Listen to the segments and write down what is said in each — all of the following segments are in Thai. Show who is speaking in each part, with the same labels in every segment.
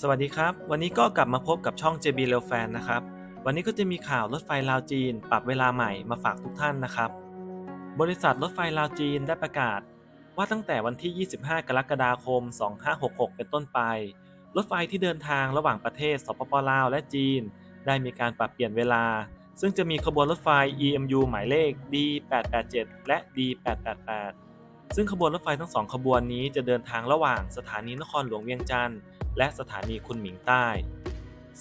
Speaker 1: สวัสดีครับ วันนี้ก็กลับมาพบกับช่อง JB r e a l Fan นะครับ วันนี้ก็จะมีข่าวรถไฟลาวจีน ปรับเวลาใหม่มาฝากทุกท่านนะครับ บริษัทรถไฟลาวจีนได้ประกาศ ว่าตั้งแต่วันที่ 25 กรกฎาคม 2566 เป็นต้นไป รถไฟที่เดินทางระหว่างประเทศสปปลาวและจีน ได้มีการปรับเปลี่ยนเวลา ซึ่งจะมีขบวนรถไฟ EMU หมายเลข D887 และ D888 ซึ่งขบวนรถไฟทั้งสองขบวนนี้จะเดินทางระหว่างสถานีนครหลวงเวียงจันทร์และสถานีคุณหมิงใต้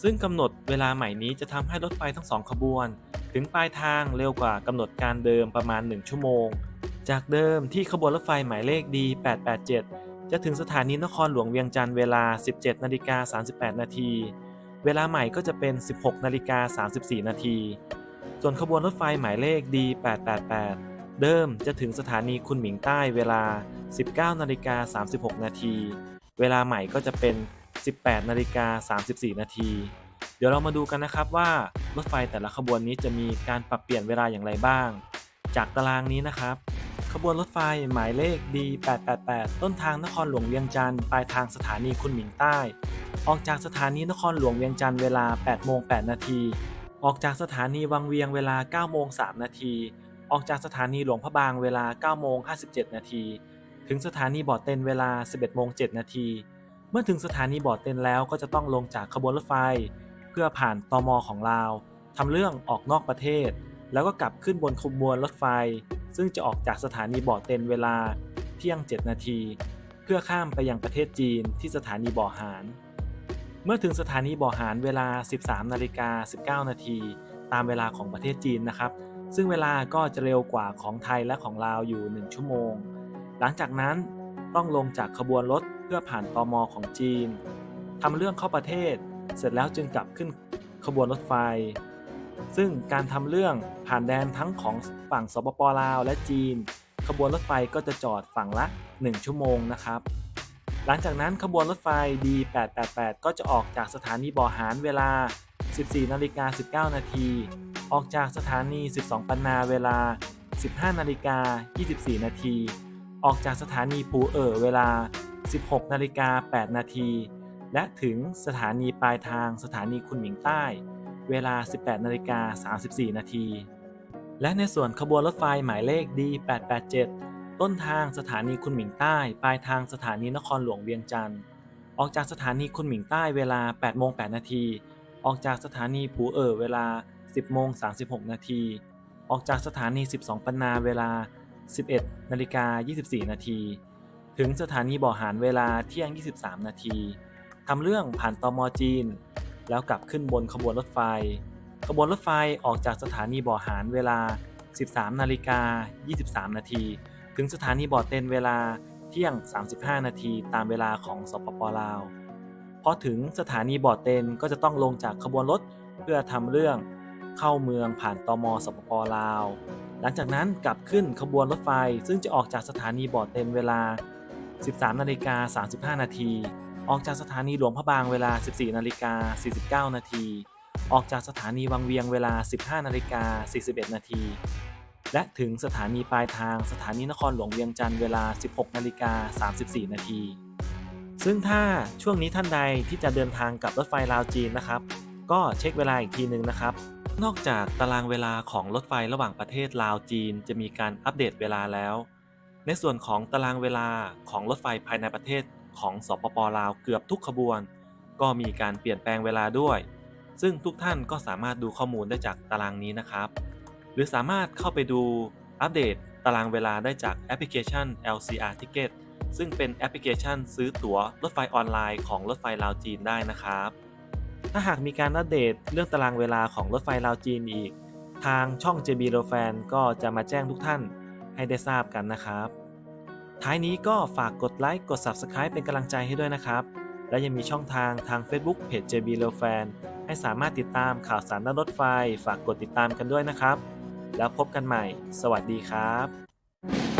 Speaker 1: ซึ่งกำหนดเวลาใหม่นี้จะทำให้รถไฟทั้งสองขบวน ถึงปลายทางเร็วกว่ากำหนดการเดิมประมาณ 1 ชั่วโมง จากเดิมที่ขบวนรถไฟหมายเลข D887 จะถึงสถานีนครหลวงเวียงจันทร์เวลา 17นาฬิกา38 นาที เวลาใหม่ก็จะเป็น 16นาฬิกา34 นาที ส่วนขบวนรถไฟหมายเลข D888 เดิมจะถึงสถานีคุณหมิงใต้เวลา 19นาฬิกา36 นาที เวลาใหม่ก็จะเป็น 18นาฬิกา34 นาที เดี๋ยวเรามาดูกันนะครับว่ารถไฟแต่ละขบวนนี้จะมีการปรับเปลี่ยนเวลาอย่างไรบ้าง จากตารางนี้นะครับ ขบวนรถไฟหมายเลข D888 ต้นทางนครหลวงเวียงจันทร์ปลายทางสถานีคุณหมิงใต้ ออกจากสถานีนครหลวงเวียงจันทร์เวลา8โมง8นาที ออกจากสถานีวังเวียงเวลา9โมง3นาที ออกจากสถานีหลวงพระบางเวลา9โมง57 นาที ถึงสถานีบ่อเต็นเวลา 11โมง7นาที เมื่อถึงสถานีบ่อเต็นแล้วก็จะต้องลงจากขบวนรถไฟ เพื่อผ่านตมของลาวทำเรื่องออกนอกประเทศ แล้วก็กลับขึ้นบนขบวนรถไฟ ซึ่งจะออกจากสถานีบ่อเต็นเวลาเที่ยง 7 นาที เพื่อข้ามไปยังประเทศจีนที่สถานีบ่อหารเมื่อถึงสถานีบ่อหารเวลา 13นาฬิกา19 นาที ตามเวลาของประเทศจีนนะครับ ซึ่งเวลาก็จะเร็วกว่าของไทยและของลาวอยู่ 1 ชั่วโมง หลังจากนั้นต้องลงจากขบวนรถเพื่อผ่านตอมอของจีนทำเรื่องเข้าประเทศ เสร็จแล้วจึงกลับขึ้นขบวนรถไฟ ซึ่งการทำเรื่องผ่านแดนทั้งของฝั่งสปปลาวและจีน ขบวนรถไฟก็จะจอดฝั่งละ 1 ชั่วโมงนะครับ หลังจากนั้นขบวนรถไฟ D888 ก็จะออกจากสถานีบ่อหารเวลา 14นาฬิกา19นาที ออกจากสถานี 12 ปันนาเวลา 15 นาฬิกา 24 นาที ออกจากสถานีปูเอ๋อเวลา 16 นาฬิกา 8 นาที และถึงสถานีปลายทางสถานีคุณหมิงใต้ เวลา 18 นาฬิกา 34 นาที และในส่วนขบวนรถไฟหมายเลข D887 ต้นทางสถานีคุณหมิงใต้ ปลายทางสถานีนครหลวงเวียงจันทร์ ออกจากสถานีคุณหมิงใต้เวลา8โมง8นาที ออกจากสถานีผูเอ๋อเวลา 10โมง36 นาที ออกจากสถานี 12 ปันนาเวลา 11นาฬิกา24 นาที ถึงสถานีบ่อหารเวลาเที่ยง 23 นาทีทำเรื่องผ่านตมจีน แล้วกลับขึ้นบนขบวนรถไฟ ขบวนรถไฟออกจากสถานีบ่อหารเวลา 13นาฬิกา23 นาที ถึงสถานีบ่อเต็นเวลาเที่ยง 35 นาทีตามเวลาของสปปลาวพอถึงสถานีบ่อเต็นก็จะต้องลงจากขบวนรถเพื่อทำเรื่อง เข้าเมืองผ่านตมสปปลาว หลังจากนั้นกลับขึ้นขบวนรถไฟ ซึ่งจะออกจากสถานีบ่อเต็นเวลา 13นาฬิกา35 นาที ออกจากสถานีหลวงพระบางเวลา 14นาฬิกา49 นาที ออกจากสถานีวังเวียงเวลา 15นาฬิกา41 นาที และถึงสถานีปลายทางสถานีนครหลวงเวียงจันทร์เวลา 16นาฬิกา34 นาทีซึ่งถ้าช่วงนี้ท่านใดที่จะเดินทางกับรถไฟลาวจีนนะครับ ก็เช็คเวลาอีกทีหนึ่งนะครับ นอกจากตารางเวลาของรถไฟระหว่างประเทศลาวจีนจะมีการอัปเดตเวลาแล้ว ในส่วนของตารางเวลาของรถไฟภายในประเทศของสปปลาวเกือบทุกขบวน ก็มีการเปลี่ยนแปลงเวลาด้วย ซึ่งทุกท่านก็สามารถดูข้อมูลได้จากตารางนี้นะครับ หรือสามารถเข้าไปดูอัปเดตตารางเวลาได้จากแอปพลิเคชัน LCR Ticket ซึ่งเป็นแอปพลิเคชันซื้อตั๋วรถไฟออนไลน์ของรถไฟลาวจีนได้นะครับ ถ้าหากมีการอัปเดตเรื่องตารางเวลาของรถไฟลาวจีนอีก ทางช่อง JB r o Fan ก็จะมาแจ้งทุกท่านให้ได้ทราบกันนะครับ ท้ายนี้ก็ฝากกดไลค์กด Subscribe เป็นกำลังใจให้ด้วยนะครับ และยังมีช่องทางทาง Facebook เพจ JB r o Fan ให้สามารถติดตามข่าวสารด้านรถไฟ ฝากกดติดตามกันด้วยนะครับ แล้วพบกันใหม่ สวัสดีครับ